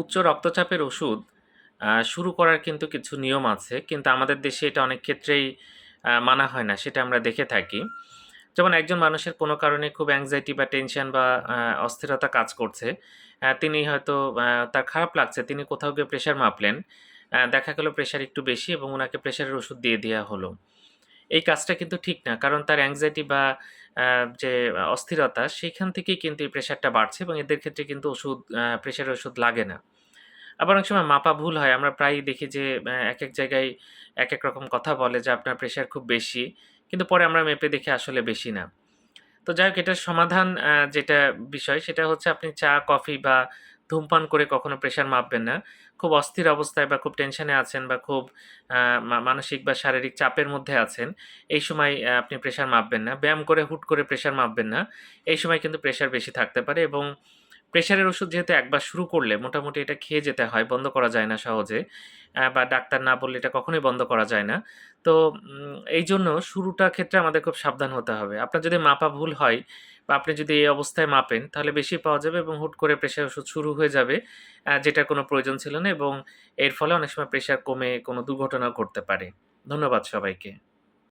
উচ্চ রক্তচাপের ওষুধ শুরু করার কিন্তু কিছু নিয়ম আছে। কিন্তু আমাদের দেশে এটা অনেক ক্ষেত্রেই মানা হয় না। সেটা আমরা দেখে থাকি। যেমন একজন মানুষের কোনো কারণে খুব অ্যাংজাইটি বা টেনশন বা অস্থিরতা কাজ করছে। তিনি হয়তো তার খারাপ লাগছে। তিনি কোথাও গিয়ে প্রেশার মাপলেন। দেখা গেল প্রেশার একটু বেশি এবং ওনাকে প্রেশারের ওষুধ দিয়ে দেওয়া হলো। এই কাজটা কিন্তু ঠিক না। কারণ তার অ্যাংজাইটি বা যে অস্থিরতা সেখান থেকেই কিন্তু এই প্রেশারটা বাড়ছে এবং এদের ক্ষেত্রে কিন্তু ওষুধ প্রেশারের ওষুধ লাগে না। আবার অনেক সময় মাপা ভুল হয়। আমরা প্রায়ই দেখি যে এক এক জায়গায় এক এক রকম কথা বলে যে আপনার প্রেশার খুব বেশি। কিন্তু পরে আমরা মেপে দেখি আসলে বেশি না। তো যাই হোক এটার সমাধান যেটা বিষয় সেটা হচ্ছে আপনি চা, কফি বা ধূমপান করে কখনো প্রেশার মাপবেন না। খুব অস্থির অবস্থায় বা খুব টেনশনে আছেন বা খুব মানসিক বা শারীরিক চাপের মধ্যে আছেন, এই সময় আপনি প্রেশার মাপবেন না। ব্যায়াম করে হুট করে প্রেশার মাপবেন না। এই সময় কিন্তু প্রেশার বেশি থাকতে পারে এবং প্রেশারের ওষুধ যেহেতু একবার শুরু করলে মোটামুটি এটা খেয়ে যেতে হয়। বন্ধ করা যায় না সহজে। বা ডাক্তার না বললে এটা কখনোই বন্ধ করা যায় না। তো এই জন্য শুরুটা ক্ষেত্রে আমাদের খুব সাবধান হতে হবে। আপনার যদি মাপা ভুল হয় বা আপনি যদি এই অবস্থায় মাপেন, তাহলে বেশি পাওয়া যাবে এবং হুট করে প্রেশার ওষুধ শুরু হয়ে যাবে। যেটার কোনো প্রয়োজন ছিল না এবং এর ফলে অনেক সময় প্রেশার কমে কোনো দুর্ঘটনাও ঘটতে পারে। ধন্যবাদ সবাইকে।